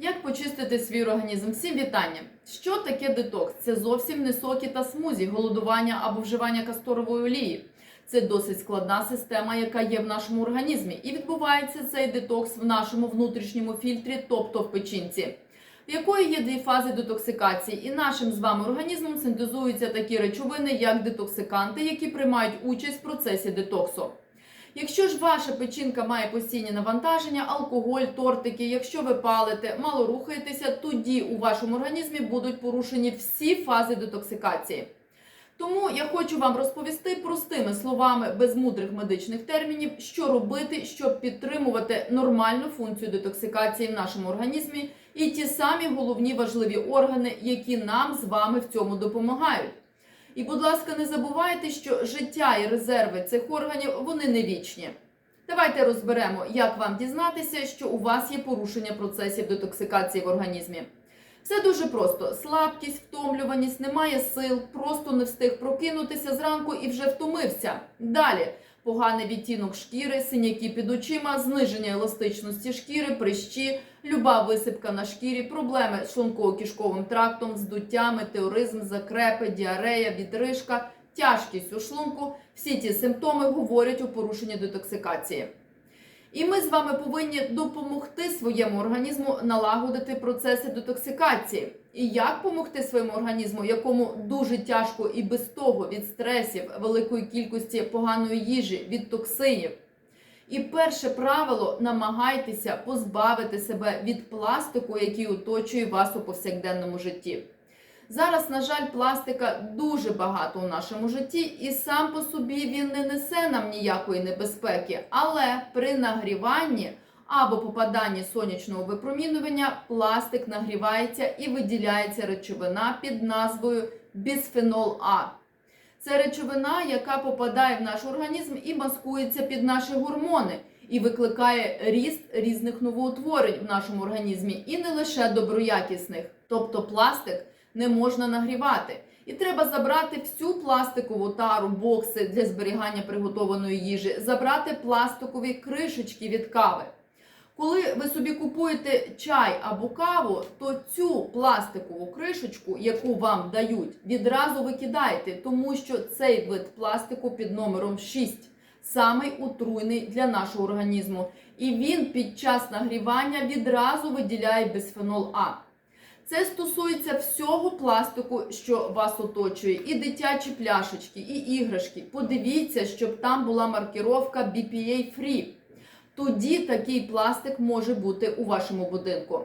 Як почистити свій організм? Всім вітання! Що таке детокс? Це зовсім не соки та смузі, голодування або вживання касторової олії. Це досить складна система, яка є в нашому організмі, і відбувається цей детокс в нашому внутрішньому фільтрі, тобто в печінці, в якої є дві фази детоксикації, і нашим з вами організмом синтезуються такі речовини, як детоксиканти, які приймають участь в процесі детоксу. Якщо ж ваша печінка має постійні навантаження, алкоголь, тортики, якщо ви палите, мало рухаєтеся, тоді у вашому організмі будуть порушені всі фази детоксикації. Тому я хочу вам розповісти простими словами, без мудрих медичних термінів, що робити, щоб підтримувати нормальну функцію детоксикації в нашому організмі і ті самі головні важливі органи, які нам з вами в цьому допомагають. І, будь ласка, не забувайте, що життя і резерви цих органів вони не вічні. Давайте розберемо, як вам дізнатися, що у вас є порушення процесів детоксикації в організмі. Все дуже просто: слабкість, втомлюваність, немає сил, просто не встиг прокинутися зранку і вже втомився. Далі поганий відтінок шкіри, синяки під очима, зниження еластичності шкіри, прищі, люба висипка на шкірі, проблеми з шлунково-кишковим трактом, здуття, метеоризм, закрепи, діарея, відрижка, тяжкість у шлунку. Всі ці симптоми говорять у порушенні детоксикації. І ми з вами повинні допомогти своєму організму налагодити процеси детоксикації. І як допомогти своєму організму, якому дуже тяжко і без того від стресів, великої кількості поганої їжі, від токсинів. І перше правило намагайтеся позбавити себе від пластику, який оточує вас у повсякденному житті. Зараз, на жаль, пластика дуже багато у нашому житті, і сам по собі він не несе нам ніякої небезпеки. Але при нагріванні або попаданні сонячного випромінювання пластик нагрівається і виділяється речовина під назвою бісфенол А. Це речовина, яка попадає в наш організм і маскується під наші гормони, і викликає ріст різних новоутворень в нашому організмі, і не лише доброякісних, тобто пластик не можна нагрівати. І треба забрати всю пластикову тару, бокси для зберігання приготованої їжі, забрати пластикові кришечки від кави. Коли ви собі купуєте чай або каву, то цю пластикову кришечку, яку вам дають, відразу викидайте, тому що цей вид пластику під номером 6 самий отруйний для нашого організму. І він під час нагрівання відразу виділяє бисфенол А. Це стосується всього пластику, що вас оточує, і дитячі пляшечки, і іграшки. Подивіться, щоб там була маркіровка BPA Free. Тоді такий пластик може бути у вашому будинку.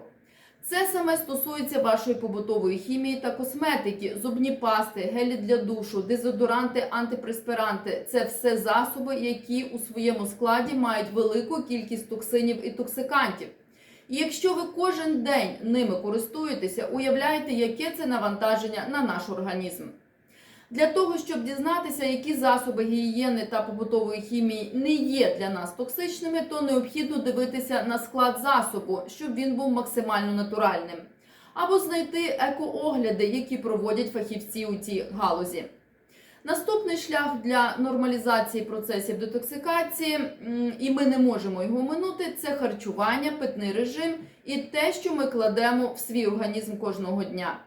Це саме стосується вашої побутової хімії та косметики, зубні пасти, гелі для душу, дезодоранти, антипреспиранти це все засоби, які у своєму складі мають велику кількість токсинів і токсикантів. І якщо ви кожен день ними користуєтеся, уявляєте, яке це навантаження на наш організм. Для того, щоб дізнатися, які засоби гігієни та побутової хімії не є для нас токсичними, то необхідно дивитися на склад засобу, щоб він був максимально натуральним, або знайти екоогляди, які проводять фахівці у цій галузі. Наступний шлях для нормалізації процесів детоксикації, і ми не можемо його минути, це харчування, питний режим і те, що ми кладемо в свій організм кожного дня.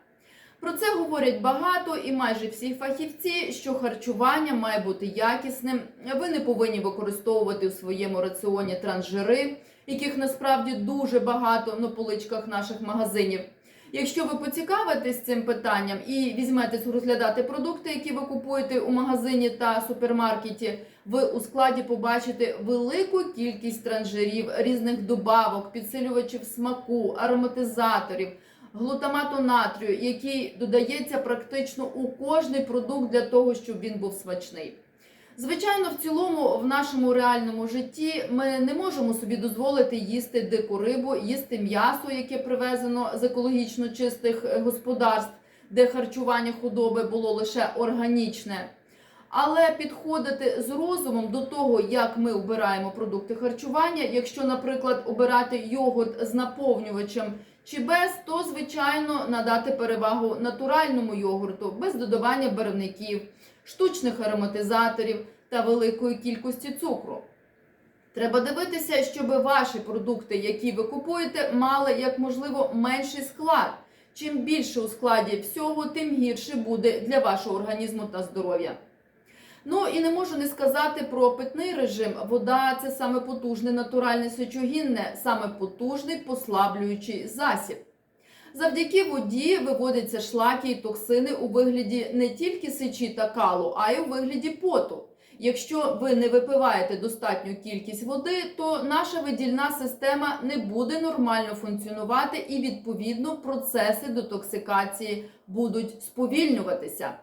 Про це говорять багато і майже всі фахівці, що харчування має бути якісним. Ви не повинні використовувати у своєму раціоні трансжири, яких насправді дуже багато на поличках наших магазинів. Якщо ви поцікавитесь цим питанням і візьметесь розглядати продукти, які ви купуєте у магазині та супермаркеті, ви у складі побачите велику кількість транжирів, різних добавок, підсилювачів смаку, ароматизаторів, глутамату натрію, який додається практично у кожний продукт для того, щоб він був смачний. Звичайно, в цілому, в нашому реальному житті ми не можемо собі дозволити їсти дику рибу, їсти м'ясо, яке привезено з екологічно чистих е, господарств, де харчування худоби було лише органічне. Але підходити з розумом до того, як ми обираємо продукти харчування, якщо, наприклад, обирати йогурт з наповнювачем чи без, то звичайно надати перевагу натуральному йогурту без додавання барвників, штучних ароматизаторів та великої кількості цукру. Треба дивитися, щоб ваші продукти, які ви купуєте, мали як можливо менший склад. Чим більше у складі всього, тим гірше буде для вашого організму та здоров'я. Ну і не можу не сказати про питний режим. Вода це саме потужне натуральне сечогінне, саме потужний послаблюючий засіб. Завдяки воді виводяться шлаки і токсини у вигляді не тільки сечі та калу, а й у вигляді поту. Якщо ви не випиваєте достатню кількість води, то наша видільна система не буде нормально функціонувати і відповідно процеси детоксикації будуть сповільнюватися.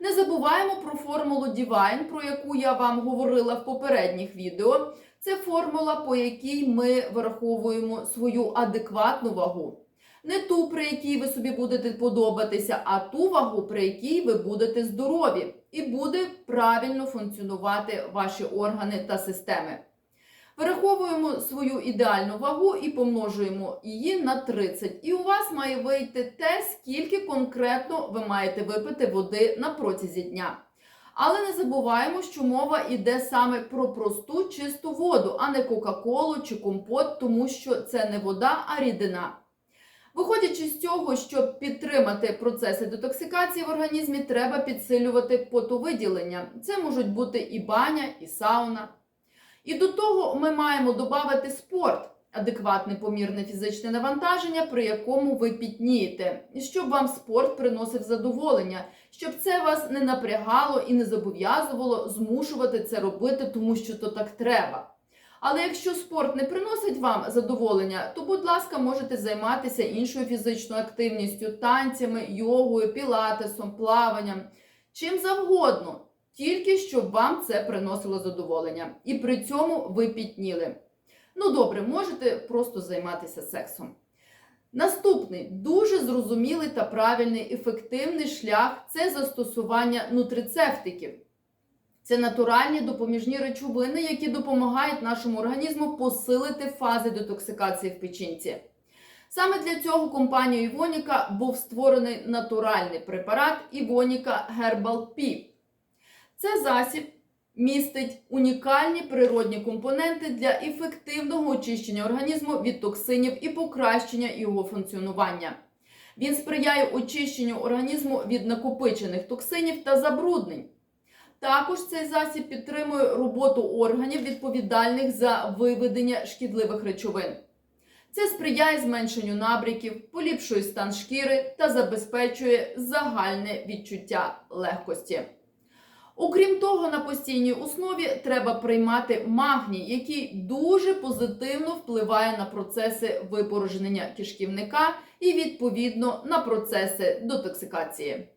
Не забуваємо про формулу Divine, про яку я вам говорила в попередніх відео. Це формула, по якій ми враховуємо свою адекватну вагу. Не ту, при якій ви собі будете подобатися, а ту вагу, при якій ви будете здорові, і буде правильно функціонувати ваші органи та системи. Вираховуємо свою ідеальну вагу і помножуємо її на 30. І у вас має вийти те, скільки конкретно ви маєте випити води на протязі дня. Але не забуваємо, що мова йде саме про просту чисту воду, а не Кока-Колу чи компот, тому що це не вода, а рідина. Виходячи з цього, щоб підтримати процеси детоксикації в організмі, треба підсилювати потовиділення. Це можуть бути і баня, і сауна. І до того ми маємо додати спорт, адекватне помірне фізичне навантаження, при якому ви пітнієте, щоб вам спорт приносив задоволення, щоб це вас не напрягало і не зобов'язувало змушувати це робити, тому що то так треба. Але якщо спорт не приносить вам задоволення, то, будь ласка, можете займатися іншою фізичною активністю, танцями, йогою, пілатесом, плаванням, чим завгодно, тільки щоб вам це приносило задоволення. І при цьому ви пітніли. Ну добре, можете просто займатися сексом. Наступний дуже зрозумілий та правильний ефективний шлях це застосування нутрицептиків. Це натуральні допоміжні речовини, які допомагають нашому організму посилити фази детоксикації в печінці. Саме для цього компанією Івоніка був створений натуральний препарат Івоніка Herbal P. Це засіб містить унікальні природні компоненти для ефективного очищення організму від токсинів і покращення його функціонування. Він сприяє очищенню організму від накопичених токсинів та забруднень. Також цей засіб підтримує роботу органів, відповідальних за виведення шкідливих речовин. Це сприяє зменшенню набряків, поліпшує стан шкіри та забезпечує загальне відчуття легкості. Окрім того, на постійній основі треба приймати магній, який дуже позитивно впливає на процеси випорожнення кишківника і відповідно на процеси детоксикації.